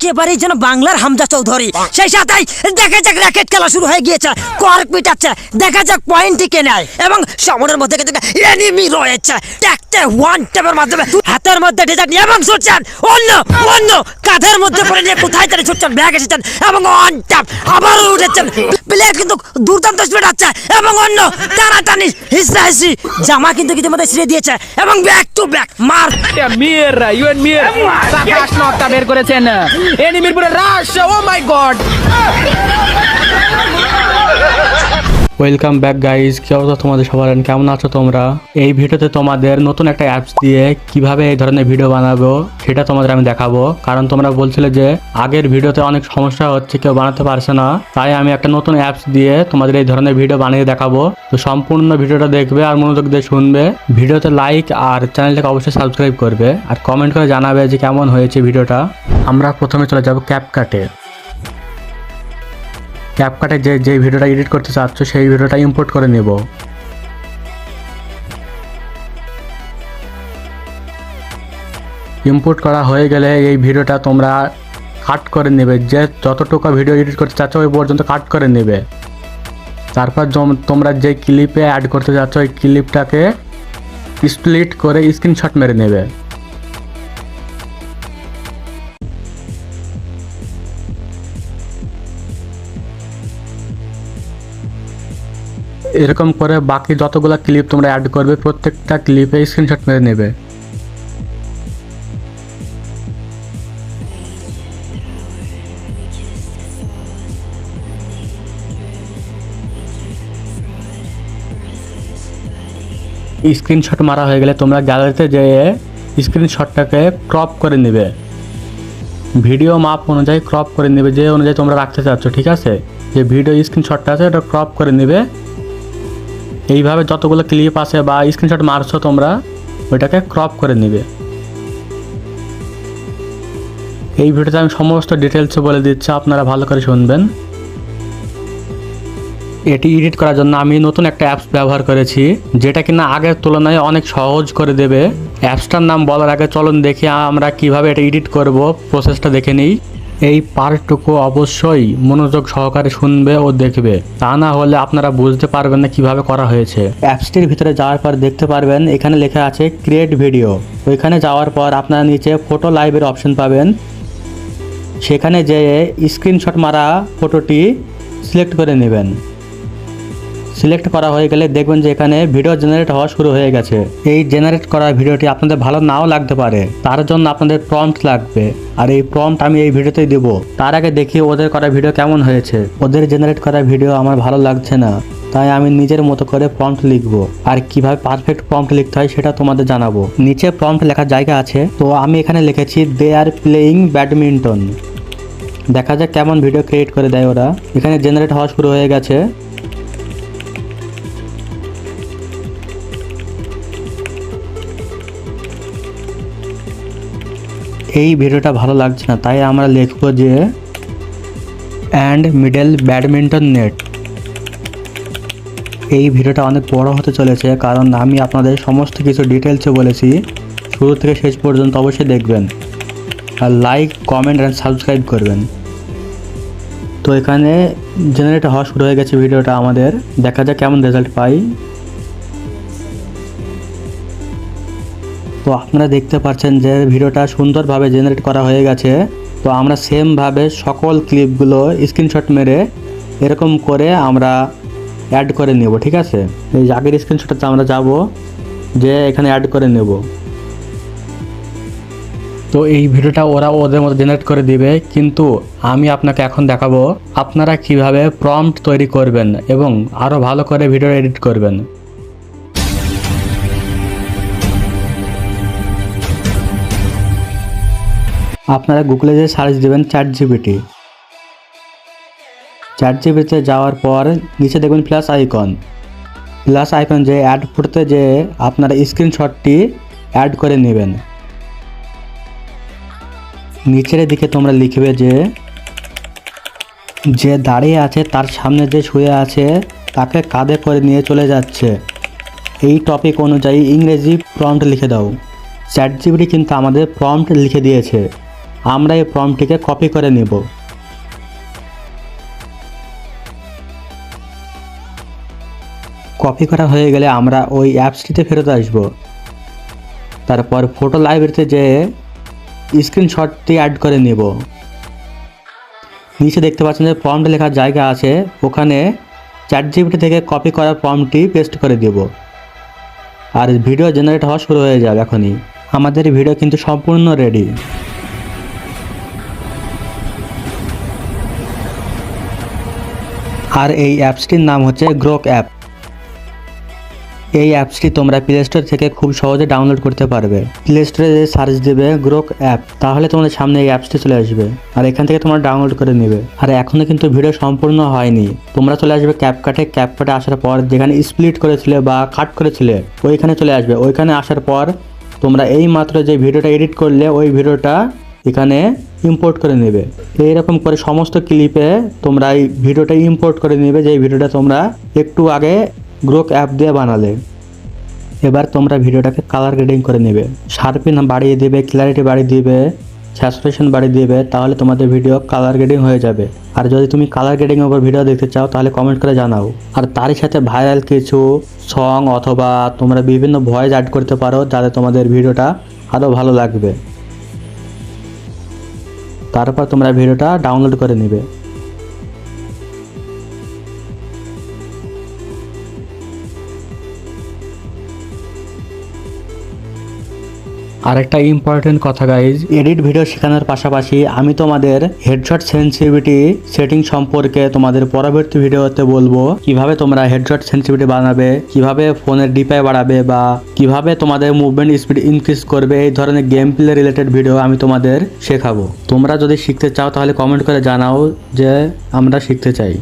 একেবারেই যেন বাংলার হামজা চৌধুরী। সেই সাথেই দেখা যাক র্যাকেট খেলা শুরু হয়ে গিয়েছে কর্ক পিটাচ্ছে, দেখা যাক পয়েন্টটি কে নেয়। এবং সমরের মধ্যে কিন্তু এনিমি রয়েছে। ট্যাকতে ওয়ান ট্যাপের মাধ্যমে হাতের মধ্যে ডিজাইন এবং ছুটছেন অন্য অন্য কাঁধের মধ্যে পড়ে নিয়ে কোথায় তারা ছুটছেন? ব্যাগ এসেছেন এবং অন ট্যাপ আবারও উঠেছেন। প্লেয়ার কিন্তু দুর্দান্ত স্পিড আছে এবং অন্য টানাটানি হিসরা হিসরি জামা কিন্তু ইতিমধ্যে ছিঁড়ে দিয়েছে এবং ব্যাক টু ব্যাক মার। মির ইউএন মির সাকাশ নকটা বের করেছেন। এনিমির পুরো rush oh my God welcome back guys কি অবস্থা তোমাদের সবার? কেমন আছো তোমরা? এই ভিডিওতে তোমাদের নতুন একটা অ্যাপস দিয়ে কীভাবে এই ধরনের ভিডিও বানাবো, সেটা তোমাদের আমি দেখাবো। কারণ তোমরা বলছিলে যে আগের ভিডিওতে অনেক সমস্যা হচ্ছে, কেউ বানাতে পারছে না। তাই আমি একটা নতুন অ্যাপস দিয়ে তোমাদের এই ধরনের ভিডিও বানিয়ে দেখাবো। তো সম্পূর্ণ ভিডিওটা দেখবে আর মনোযোগ দিয়ে শুনবে। ভিডিওতে লাইক আর চ্যানেলটাকে অবশ্যই সাবস্ক্রাইব করবে। আর কমেন্ট করে জানাবে যে কেমন হয়েছে ভিডিওটা আমরা প্রথমে চলে যাব ক্যাপকাটে ক্যাপকাটে যে যে ভিডিওটা এডিট করতে চাচ্ছ, সেই ভিডিওটা ইম্পোর্ট করে নেব। ইম্পোর্ট করা হয়ে গেলে এই ভিডিওটা তোমরা কাট করে নেবে। যে যতটুকু ভিডিও এডিট করতে চাচ্ছ, ওই পর্যন্ত কাট করে নেবে। তারপর তোমরা যে ক্লিপে অ্যাড করতে চাচ্ছ, ওই ক্লিপটাকে স্প্লিট করে স্ক্রিনশট মেরে নেবে। এরকম করে বাকি যতগুলো ক্লিপ তোমরা অ্যাড করবে, প্রত্যেকটা ক্লিপে স্ক্রিনশট মেরে নেবে। স্ক্রিনশট মারা হয়ে গেলে তোমরা গ্যালারিতে যেয়ে স্ক্রিনশটটাকে ক্রপ করে নেবে। ভিডিও মাপ অনুযায়ী ক্রপ করে নেবে, যে অনুযায়ী তোমরা রাখতে চাচ্ছ, ঠিক আছে? যে ভিডিও স্ক্রিনশটটা আছে, ওটা ক্রপ করে নেবে। এইভাবে যতগুলো ক্লিপ আছে বা স্ক্রিনশট মারছো তোমরা, ওইটাকে ক্রপ করে নেবে। এই ভিডিওতে আমি সমস্ত ডিটেলস বলে দিচ্ছি, আপনারা ভালো করে শুনবেন। এটি এডিট করার জন্য আমি নতুন একটা অ্যাপস ব্যবহার করেছি, যেটা কিনা আগের তুলনায় অনেক সহজ করে দেবে। অ্যাপসটার নাম বলার আগে চলুন দেখি আমরা কীভাবে এটা এডিট করব প্রসেসটা দেখে নিই। এই পার্টটুকু অবশ্যই মনোযোগ সহকারে শুনবে ও দেখবে। তা না হলে আপনারা বুঝতে পারবেন না কীভাবে করা হয়েছে। অ্যাপসটির ভিতরে যাওয়ার পর দেখতে পারবেন, এখানে লেখা আছে ক্রিয়েট ভিডিও ওইখানে যাওয়ার পর আপনারা নিচে ফটো লাইভের অপশন পাবেন। সেখানে যেয়ে স্ক্রিনশট মারা ফটোটি সিলেক্ট করে নেবেন। সিলেক্ট করা হয়ে গেলে দেখবেন যে এখানে ভিডিও জেনারেট হওয়া শুরু হয়ে গেছে। এই জেনারেট করা ভিডিওটি আপনাদের ভালো নাও লাগতে পারে। তার জন্য আপনাদের প্রম্পট লাগবে। আর এই প্রম্পট আমি এই ভিডিওতেই দেব। তার আগে দেখি ওদের করা ভিডিও কেমন হয়েছে। ওদের জেনারেট করা ভিডিও আমার ভালো লাগছে না। তাই আমি নিজের মতো করে প্রম্পট লিখব। আর কীভাবে পারফেক্ট প্রম্পট লিখতে হয় সেটা তোমাদের জানাব। নিচে প্রম্পট লেখার জায়গা আছে। তো আমি এখানে লিখেছি দে আর প্লেয়িং ব্যাডমিন্টন দেখা যাক কেমন ভিডিও ক্রিয়েট করে দেয় ওরা। এখানে জেনারেট হওয়া শুরু হয়ে গেছে। এই ভিডিওটা ভালো লাগছে না, তাই আমরা লিখব যে অ্যান্ড মিডল ব্যাডমিন্টন নেট এই ভিডিওটা অনেক বড় হতে চলেছে, কারণ আমি আপনাদের সমস্ত কিছু ডিটেলসে বলেছি। শুরু থেকে শেষ পর্যন্ত অবশ্যই দেখবেন। আর লাইক কমেন্ট অ্যান্ড সাবস্ক্রাইব করবেন। তো এখানে জেনারেট হওয়া শুরু হয়ে গেছে ভিডিওটা আমাদের। দেখা যাক কেমন রেজাল্ট পাই। তো আপনারা দেখতে পাচ্ছেন যে ভিডিওটা সুন্দরভাবে জেনারেট করা হয়ে গেছে। তো আমরা সেমভাবে সকল ক্লিপগুলো স্ক্রিনশট মেরে এরকম করে আমরা অ্যাড করে নেব, ঠিক আছে? এই আগের স্ক্রিনশটটাতে আমরা যাব, যে এখানে অ্যাড করে নেব। তো এই ভিডিওটা ওরা ওদের মতো জেনারেট করে দিবে, কিন্তু আমি আপনাকে এখন দেখাবো আপনারা কীভাবে প্রম্পট তৈরি করবেন এবং আরও ভালো করে ভিডিও এডিট করবেন। আপনারা গুগলে যে সার্চ দেবেন চ্যাট জিবিটি চ্যাট জিবিতে যাওয়ার পর নিচে দেখবেন প্লাস আইকন প্লাস আইকন যে অ্যাড করতে যে আপনারা স্ক্রিনশটটি অ্যাড করে নেবেন। নিচের দিকে তোমরা লিখবে যে যে দাঁড়িয়ে আছে তার সামনে যে শুয়ে আছে তাকে কাঁধে করে নিয়ে চলে যাচ্ছে। এই টপিক অনুযায়ী ইংরেজি প্রম্পট লিখে দাও। চ্যাট জিবিটি কিন্তু আমাদের প্রম্পট লিখে দিয়েছে। আমরা এই ফর্মটিকে কপি করে নেব। কপি করা হয়ে গেলে আমরা ওই অ্যাপসটিতে ফেরত আসব। তারপর ফটো লাইব্রেরিতে যেয়ে স্ক্রিনশটটি অ্যাড করে নেব। নিচে দেখতে পাচ্ছেন যে ফর্মটা লেখার জায়গা আছে, ওখানে চ্যাট জিপিটি থেকে কপি করা ফর্মটি পেস্ট করে দেব। আর ভিডিও জেনারেট হওয়া শুরু হয়ে যাবে এখনই। আমাদের ভিডিও কিন্তু সম্পূর্ণ রেডি আর এই অ্যাপসটির নাম হচ্ছে গ্রোক অ্যাপ। এই অ্যাপসটি তোমরা প্লে স্টোর থেকে খুব সহজে ডাউনলোড করতে পারবে। প্লে স্টোরে যে সার্চ দেবে গ্রোক অ্যাপ, তাহলে তোমাদের সামনে এই অ্যাপসটি চলে আসবে। আর এখান থেকে তোমরা ডাউনলোড করে নেবে। আর এখনও কিন্তু ভিডিও সম্পূর্ণ হয়নি। তোমরা চলে আসবে ক্যাপকাটে ক্যাপকাটে আসার পর যেখানে স্প্লিট করেছিলে বা কাট করেছিলে, ওইখানে চলে আসবে। ওইখানে আসার পর তোমরা এই মাত্র যে ভিডিওটা এডিট করলে, ওই ভিডিওটা এখানে ইম্পোর্ট করে নেবে। এইরকম করে সমস্ত ক্লিপে তোমরা এই ভিডিওটা ইম্পোর্ট করে নেবে, যে ভিডিওটা তোমরা একটু আগে গ্রোক অ্যাপ দিয়ে বানালে। এবার তোমরা ভিডিওটাকে কালার গ্রেডিং করে নেবে। শার্পিন বাড়িয়ে দেবে ক্ল্যারিটি বাড়িয়ে দেবে স্যাচুরেশন বাড়িয়ে দেবে, তাহলে তোমাদের ভিডিও কালার গ্রেডিং হয়ে যাবে। আর যদি তুমি কালার গ্রেডিং ওপর ভিডিও দেখতে চাও, তাহলে কমেন্ট করে জানাও। আর তারই সাথে ভাইরাল কিছু সং অথবা তোমরা বিভিন্ন ভয়েস অ্যাড করতে পারো, যাতে তোমাদের ভিডিওটা আরও ভালো লাগবে। তারপর তোমরা ভিডিওটা ডাউনলোড করে নেবে। আরেকটা ইম্পর্টেন্ট কথা গাইজ এডিট ভিডিও শেখানোর পাশাপাশি আমি তোমাদের হেডশট সেন্সিভিটি সেটিং সম্পর্কে তোমাদের পরবর্তী ভিডিওতে বলব। কীভাবে তোমরা হেডশট সেন্সিভিটি বানাবে, কীভাবে ফোনের ডিপাই বাড়াবে বা কীভাবে তোমাদের মুভমেন্ট স্পিড ইনক্রিজ করবে, এই ধরনের গেম প্লে রিলেটেড ভিডিও আমি তোমাদের শেখাবো। তোমরা যদি শিখতে চাও, তাহলে কমেন্ট করে জানাও যে আমরা শিখতে চাই।